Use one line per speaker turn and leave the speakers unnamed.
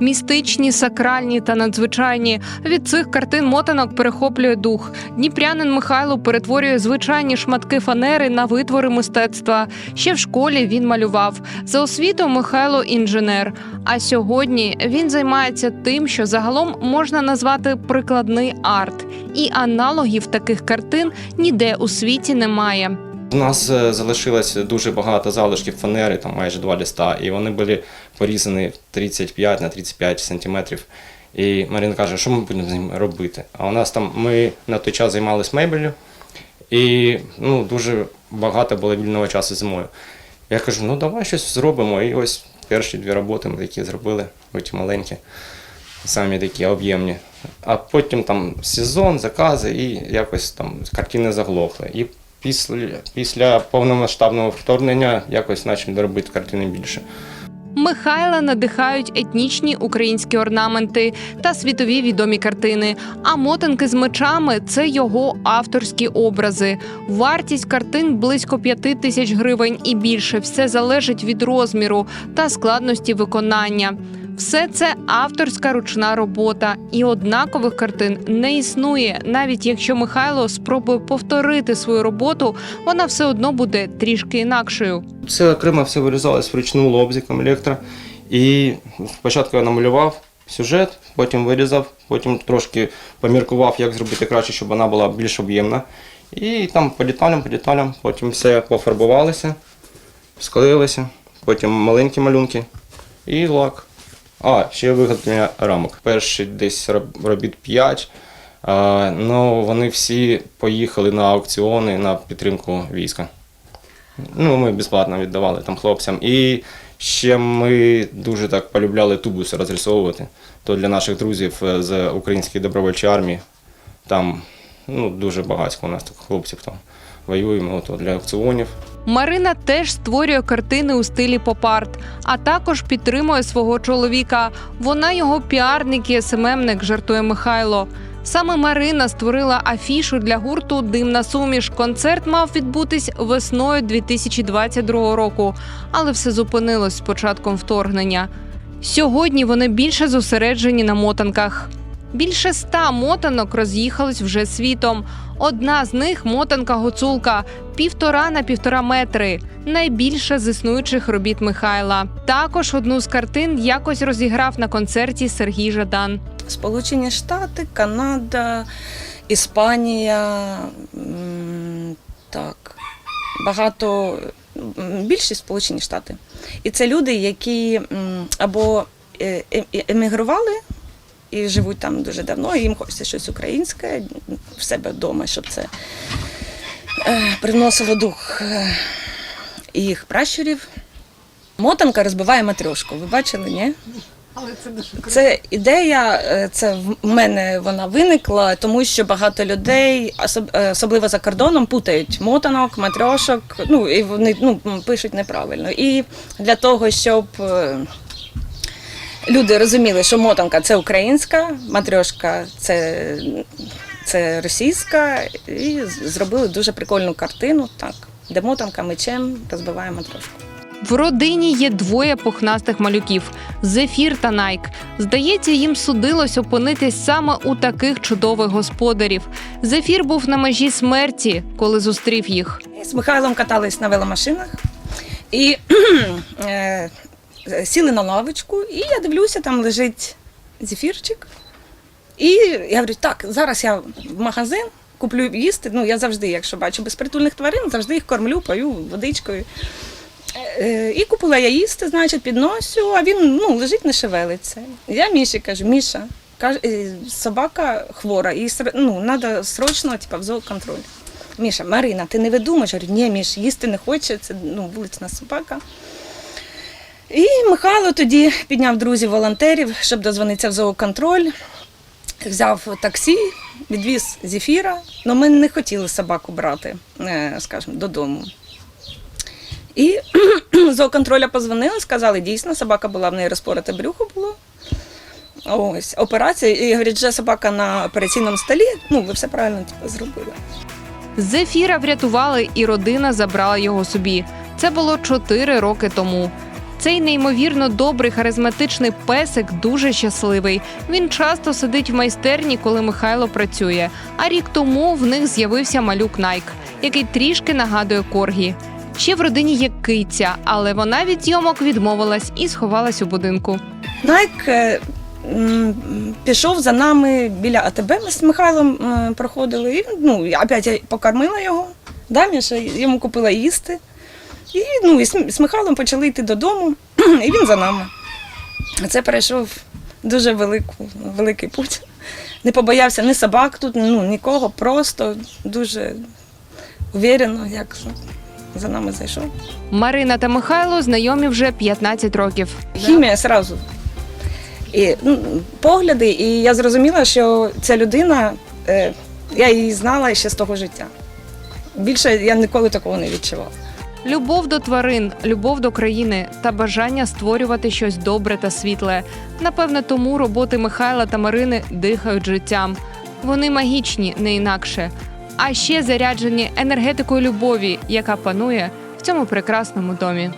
Містичні, сакральні та надзвичайні. Від цих картин мотанок перехоплює дух. Дніпрянин Михайло перетворює звичайні шматки фанери на витвори мистецтва. Ще в школі він малював. За освітою Михайло інженер. А сьогодні він займається тим, що загалом можна назвати прикладний арт. І аналогів таких картин ніде у світі немає.
У нас е, залишилось дуже багато залишків фанери, там майже два ліста, і вони були порізані в 35 на 35 сантиметрів. І Марина каже, що ми будемо з ним робити? А у нас там ми на той час займалися мебелью, і ну, дуже багато було вільного часу зимою. Я кажу, ну давай щось зробимо. І ось перші дві роботи ми такі зробили, хоч маленькі, самі такі об'ємні. А потім там сезон, закази, і якось там картини заглохли. І після, після повномасштабного вторгнення якось почали робити картини більше.
Михайла надихають етнічні українські орнаменти та світові відомі картини. А мотанки з мечами це його авторські образи. Вартість картин близько п'яти тисяч гривень і більше. Все залежить від розміру та складності виконання. Все це авторська ручна робота, і однакових картин не існує. Навіть якщо Михайло спробує повторити свою роботу, вона все одно буде трішки інакшою.
Все окремо все вирізалось вручну лобзиком електро. І спочатку я намалював сюжет, потім вирізав, потім трошки поміркував, як зробити краще, щоб вона була більш об'ємна. І там по деталям, по деталям, потім все пофарбувалося, склеїлося, потім маленькі малюнки і лак. А, ще виготовлення рамок. Перші десь робіт 5. А, ну, вони всі поїхали на аукціони на підтримку війська. Ну, ми безплатно віддавали там хлопцям. І ще ми дуже так полюбляли тубуси розрисовувати. То для наших друзів е, з української добровольчої армії. Там ну, дуже багатько у нас так хлопців там воюємо от, для аукціонів.
Марина теж створює картини у стилі поп-арт, а також підтримує свого чоловіка. Вона його піарник і СММник, жартує Михайло. Саме Марина створила афішу для гурту Димна суміш. Концерт мав відбутись весною 2022 року, але все зупинилось з початком вторгнення. Сьогодні вони більше зосереджені на мотанках. Більше ста мотанок роз'їхались вже світом. Одна з них мотанка гуцулка півтора на півтора метри. Найбільша з існуючих робіт Михайла. Також одну з картин якось розіграв на концерті Сергій Жадан.
Сполучені Штати, Канада, Іспанія. Так, багато більшість Сполучені Штати. І це люди, які або е, е- емігрували і живуть там дуже давно, і їм хочеться щось українське в себе вдома, щоб це е, привносило дух е, їх пращурів. Мотанка розбиває матрьошку. Ви бачили, ні? Це ідея, е, це в мене вона виникла, тому що багато людей, особливо за кордоном, путають мотанок, матрьошок, ну і вони ну, пишуть неправильно. І для того, щоб люди розуміли, що мотанка це українська, матрьошка це, це російська, і зробили дуже прикольну картину, так, де мотанка мечем розбиває матрьошку.
В родині є двоє пухнастих малюків Зефір та Найк. Здається, їм судилось опинитись саме у таких чудових господарів. Зефір був на межі смерті, коли зустрів їх.
З Михайлом катались на веломашинах і е, сіли на лавочку, і я дивлюся, там лежить зефірчик. І я говорю, так, зараз я в магазин куплю їсти. Ну, я завжди, якщо бачу безпритульних тварин, завжди їх кормлю, пою водичкою. Е, І купила я їсти, значить, підносю, а він ну, лежить, не шевелиться. Я Міші кажу, Міша, е, собака хвора, і ну, треба срочно типу, в зооконтроль. Міша, Марина, ти не видумаєш? Я говорю, ні, Міш, їсти не хоче, це ну, вулична собака. І Михайло тоді підняв друзів волонтерів, щоб дозвонитися в зооконтроль. Взяв таксі, відвіз зефіра. Ну, ми не хотіли собаку брати, е, скажімо, додому. І зооконтроля позвонили, сказали, дійсно, собака була в неї розпороте брюхо було. Ось, операція. І говорять, вже собака на операційному столі. Ну, ви все правильно типу, зробили.
Зефіра врятували, і родина забрала його собі. Це було чотири роки тому. Цей неймовірно добрий харизматичний песик дуже щасливий. Він часто сидить в майстерні, коли Михайло працює. А рік тому в них з'явився малюк Найк, який трішки нагадує коргі. Ще в родині є киця, але вона від зйомок відмовилась і сховалась у будинку.
Найк е, пішов за нами біля АТБ. Ми з Михайлом е, проходили. І, ну, я опять покормила його. Да, йому купила їсти. І, ну, і з, Михайлом почали йти додому, і він за нами. Це перейшов дуже велику, великий путь. Не побоявся ні собак тут, ну, нікого, просто дуже уверено, як за нами зайшов.
Марина та Михайло знайомі вже 15 років.
Хімія зразу. І ну, погляди, і я зрозуміла, що ця людина, е, я її знала ще з того життя. Більше я ніколи такого не відчувала.
Любов до тварин, любов до країни та бажання створювати щось добре та світле. Напевне, тому роботи Михайла та Марини дихають життям. Вони магічні, не інакше. А ще заряджені енергетикою любові, яка панує в цьому прекрасному домі.